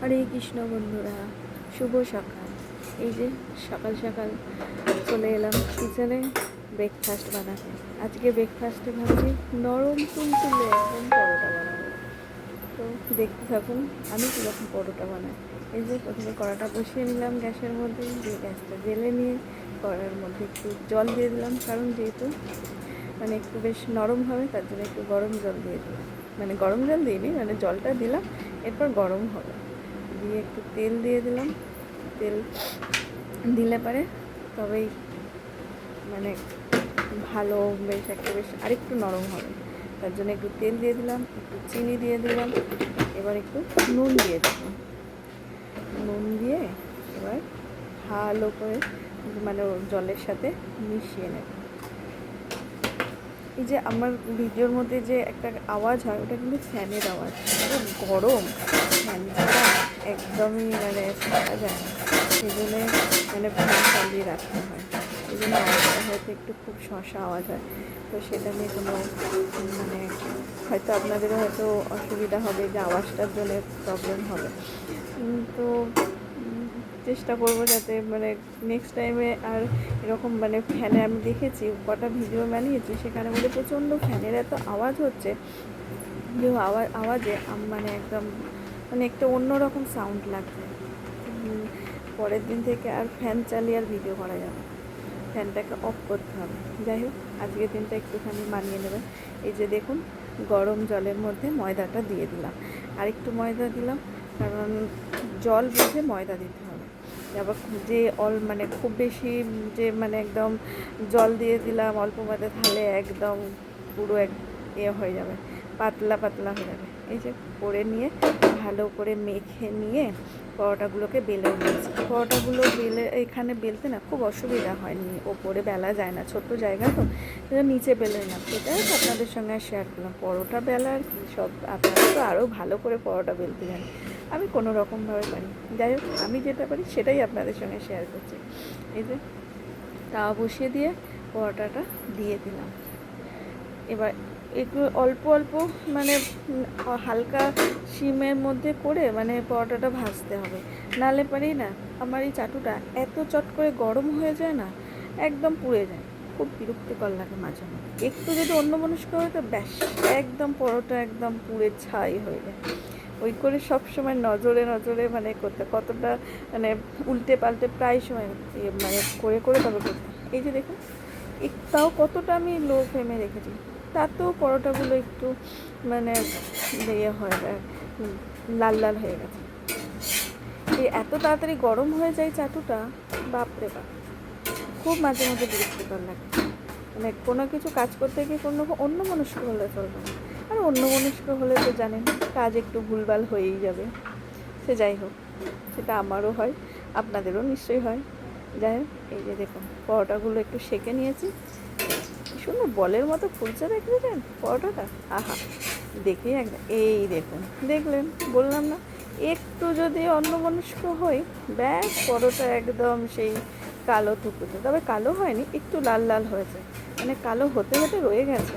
হরে কৃষ্ণ বন্ধুরা, শুভ সকাল। এই যে সকাল সকাল চলে এলাম কিচেনে ব্রেকফাস্ট বানাতে। আজকে ব্রেকফাস্টে ভাবছি নরম তুলতুলে একদম পরোটা বানাবো। তো দেখতে থাকুন, আমি কীরকম পরোটা বানাই। এই যে প্রথমে কড়াটা বসিয়ে নিলাম গ্যাসের মধ্যে, দিয়ে গ্যাসটা জেলে নিয়ে কড়ার মধ্যে একটু জল দিয়ে দিলাম। কারণ যেহেতু মানে একটু বেশ নরম হবে, তার জন্য একটু গরম জল দিয়ে দিলাম। মানে গরম জল দিইনি মানে জলটা দিলাম, এরপর গরম হবে। দিয়ে একটু তেল দিয়ে দিলাম। তেল দিলে পারে, তবেই মানে ভালো বেশ একটা বেশ আরেকটু নরম হবে। তার জন্য একটু তেল দিয়ে দিলাম, একটু চিনি দিয়ে দিলাম, এবার একটু নুন দিয়ে দিলাম। নুন দিয়ে এবার ভালো করে মানে জলের সাথে মিশিয়ে নেব। এই যে আমার ভিডিওর মধ্যে যে একটা আওয়াজ হয়, ওটা কিন্তু ফ্যানের আওয়াজ। গরম, ফ্যান একদমই মানে থাকা যায় না। সেই জন্য মানে ফ্যান চালিয়ে রাখতে হয়। এই জন্য আওয়াজটা হয়তো একটু খুব শশা আওয়াজ হয়। তো সেটা নিয়ে কোনো মানে হয়তো আপনাদেরও হয়তো অসুবিধা হবে যে আওয়াজটার জন্য প্রবলেম হবে। তো চেষ্টা করব যাতে মানে নেক্সট টাইমে আর এরকম মানে ফ্যানে আমি দেখেছি, কটা ভিডিও বানিয়েছি, সেখানে বলে প্রচণ্ড ফ্যানের এত আওয়াজ হচ্ছে। যে আওয়াজ আওয়াজে মানে একদম মানে একটা অন্যরকম সাউন্ড লাগবে। পরের দিন থেকে আর ফ্যান চালিয়ে আর ভিডিও করা যাবে ফ্যানটাকে অফ করতে হবে। যাই হোক, আজকের দিনটা একটুখানি মানিয়ে নেবেন। এই যে দেখুন, গরম জলের মধ্যে ময়দাটা দিয়ে দিলাম। আর একটু ময়দা দিলাম, কারণ জল বুঝে ময়দা দিতে হবে। আবার যে অল মানে খুব বেশি যে মানে একদম জল দিয়ে দিলাম, অল্প ময়দা তাহলে একদম পুরো এক ইয়ে হয়ে যাবে, পাতলা পাতলা হয়ে যাবে। এই যে করে নিয়ে, ভালো করে মেখে নিয়ে পরোটাগুলোকে বেলে নিয়েছি। পরোটাগুলো বেলে, এখানে বেলতে না খুব অসুবিধা হয়নি, ওপরে বেলা যায় না, ছোট্ট জায়গা তো নিচে বেলে না সেটাই আপনাদের সঙ্গে শেয়ার করলাম। পরোটা বেলা আর কি, সব আপনারা তো আরও ভালো করে পরোটা বেলতে জানেন। আমি কোনো রকমভাবে পারি যাই হোক, আমি যেটা পারি সেটাই আপনাদের সঙ্গে শেয়ার করছি। এই যে, তাওয়া বসিয়ে দিয়ে পরোটাটা দিয়ে দিলাম। এবার একটু অল্প অল্প মানে হালকা শিমের মধ্যে করে মানে পরোটাটা ভাজতে হবে। নালে পারি না, আমার এই চাটুটা এত চট করে গরম হয়ে যায় না, একদম পুড়ে যায়। খুব বিরক্তিকর লাগে মাঝে মাঝে একটু যদি অন্য মনস্ক হয় তো ব্যাস, একদম পরোটা একদম পুড়ে ছাই হয়ে যায়। ওই করে সব সময় নজরে নজরে মানে করতে, কতটা মানে উল্টে পাল্টে প্রায় সময় মানে করে করে তবে করতে এই যে দেখুন তাও কতটা আমি লো ফ্লেমে রেখেছি। তাতেও পরোটাগুলো একটু মানে ইয়ে হয়ে যায়, লাল লাল হয়ে গেছে। এত তাড়াতাড়ি গরম হয়ে যায় চাটুটা, বাপরে বাপ। খুব মাঝে মাঝে বিরক্তিকর লাগে। মানে কোনো কিছু কাজ করতে গিয়ে কোনো অন্য মনস্ক হলে চলবে না। আর অন্য মনস্ক হলে তো জানেন, কাজ একটু ভুলভাল হয়েই যাবে। সে যাই হোক, সেটা আমারও হয়, আপনাদেরও নিশ্চয়ই হয়। যাই হোক, এই যে দেখুন, পরোটাগুলো একটু সেকে নিয়েছি। সুন্দর বলের মতো ফুলছে দেখেছেন পরোটাটা আহা দেখি একদম এই দেখুন, দেখলেন, বললাম না। একটু যদি অন্যমনস্ক হই, ব্যাস পরোটা একদম সেই কালো থুকুতে তবে কালো হয়নি, একটু লাল লাল হয়েছে। মানে কালো হতে হতে রয়ে গেছে।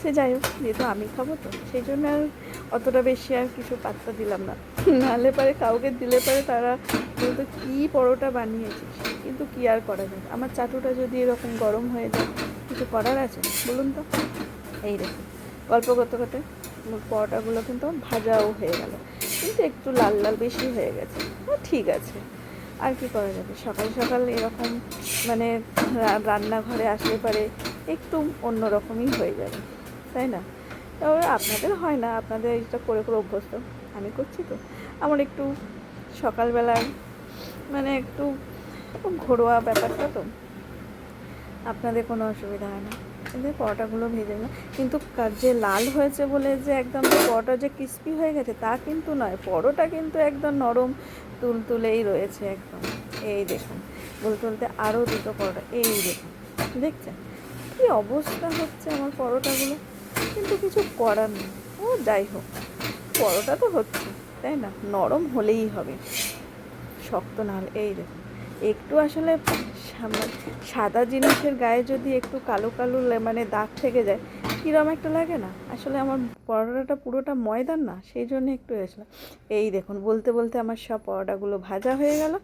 সে যাই হোক, যেহেতু আমি খাব তো, সেই জন্য আর অতটা বেশি আর কিছু পাত্তা দিলাম না। নাহলে পারে কাউকে দিলে পারে তারা কিন্তু কী পরোটা বানিয়েছিস? কিন্তু কী আর করা যাবে আমার চাটুটা যদি এরকম গরম হয়ে যায় কিছু করার আছে? বলুন তো। এই দেখুন, গল্প করতে করতে পরোটাগুলো কিন্তু ভাজাও হয়ে গেল। কিন্তু একটু লাল লাল বেশি হয়ে গেছে। ও ঠিক আছে। আর কি করা যাবে? সকাল সকাল এরকম মানে রান্নাঘরে আসলে পারে একটু অন্যরকমই হয়ে যাবে। তাই না? তবে আপনাদের হয় না? আপনাদের এটা করে করে অভ্যস্ত। আমি করছি তো। আমার একটু সকালবেলায় মানে একটু ঘরোয়া ব্যাপারটা তো। আপনাদের কোনো অসুবিধা হয় না। কিন্তু পরোটাগুলো ভেজে না কিন্তু যে লাল হয়েছে বলে যে একদম পরোটা যে ক্রিস্পি হয়ে গেছে তা কিন্তু নয়, পরোটা কিন্তু একদম নরম তুলতুলেই রয়েছে একদম। এই দেখুন, বলতে বলতে আরও দুটো পরোটা, এই দেখুন, দেখছেন? কী অবস্থা হচ্ছে আমার পরোটাগুলো? কিন্তু কিছু করার নেই। ও যাই হোক, পরোটা তো হচ্ছে, তাই না? নরম হলেই হবে। শক্ত না হলে এই দেখুন। একটু আসলে সাদা জিনিসের গায়ে যদি একটু কালো কালো মানে দাগ থেকে যায়, কীরম একটা লাগে না? আসলে আমার পরোটাটা পুরোটা ময়দার না, সেই জন্য একটু হয়েছিল এই দেখুন, বলতে বলতে আমার সব পরোটাগুলো ভাজা হয়ে গেল।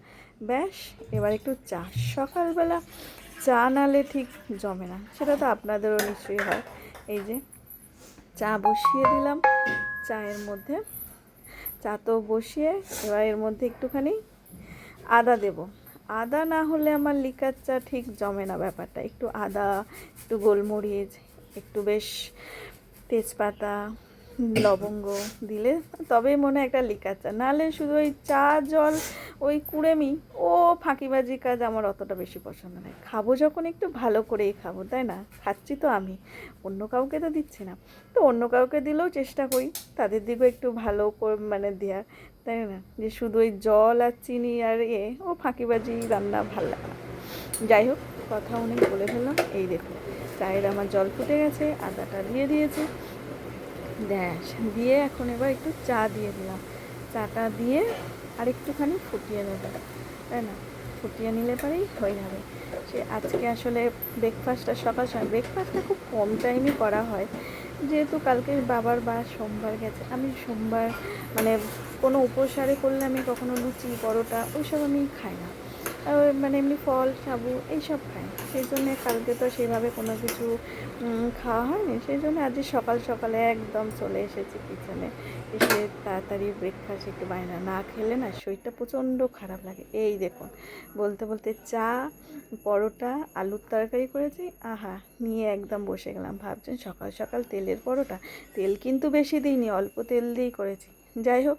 ব্যাস, এবার একটু চা। সকালবেলা চা নালে ঠিক জমে না, সেটা তো আপনাদেরও নিশ্চয়ই হয়। এই যে চা বসিয়ে দিলাম চায়ের মধ্যে। চা তো বসিয়ে, এবার এর মধ্যে একটুখানি আদা দেব। আদা না হলে আমার লিকার চা ঠিক জমে না ব্যাপারটা। একটু আদা, একটু গোলমরিচ, একটু বেশ তেজপাতা লবঙ্গ দিলে, তবেই মনে একটা লিকার চা নাহলে শুধু ওই চা, জল, ওই কুড়েমি, ও ফাঁকিবাজি কাজ আমার অতটা বেশি পছন্দ নয়। খাব যখন একটু ভালো করেই খাব, তাই না? খাচ্ছি তো আমি। অন্য কাউকে তো দিচ্ছি না। তো অন্য কাউকে দিলেও চেষ্টা করি, তাদের দিকেও একটু ভালো করে মানে দেওয়ার তাই না? যে শুধু ওই জল আর চিনি আর এ, ও ফাঁকিবাজি রান্না ভালো লাগে যাই হোক, কথা অনেক বলে ফেললাম। এই দেখুন, চায়ের আমার জল ফুটে গেছে, আদাটা দিয়ে দিয়েছি। ব্যাস দিয়ে এখন এবার একটু চা দিয়ে দিলাম। চাটা দিয়ে আর একটুখানি ফুটিয়ে নেবে, তাই না? ফুটিয়ে নিলে পরেই হয়ে যাবে। সে আজকে আসলে ব্রেকফাস্টটা সকাল সময় ব্রেকফাস্টটা খুব কম টাইমই করা হয়। যেহেতু কালকে বাবার বা সোমবার গেছে, আমি সোমবার মানে কোনো উপসারে করলে আমি কখনো লুচি, পরোটা ওইসব আমি খাই না। মানে এমনি ফল, সাবু, এইসব খাই সেই জন্যে কালকে তো সেইভাবে কোনো কিছু খাওয়া হয়নি। সেই জন্য আজ সকাল সকালে একদম চলে এসেছি কিচেনে। এসে তাড়াতাড়ি ব্রেকফাস্ট একটু বায়না না খেলে না শরীরটা প্রচণ্ড খারাপ লাগে। এই দেখুন, বলতে বলতে চা, পরোটা, আলুর তরকারি করেছি। আহা, নিয়ে একদম বসে গেলাম। ভাবছেন সকাল সকাল তেলের পরোটা? তেল কিন্তু বেশি দিইনি, অল্প তেল দিয়েই করেছি। যাই হোক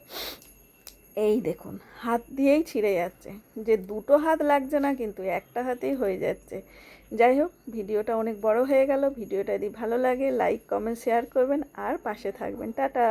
এই দেখুন, হাত দিয়েই ছিঁড়ে যাচ্ছে। যে দুটো হাত লাগছে না, কিন্তু একটা হাতেই হয়ে যাচ্ছে। যাই হোক, ভিডিওটা অনেক বড় হয়ে গেল। ভিডিওটা যদি ভালো লাগে লাইক কমেন্ট শেয়ার করবেন। আর পাশে থাকবেন। টাটা!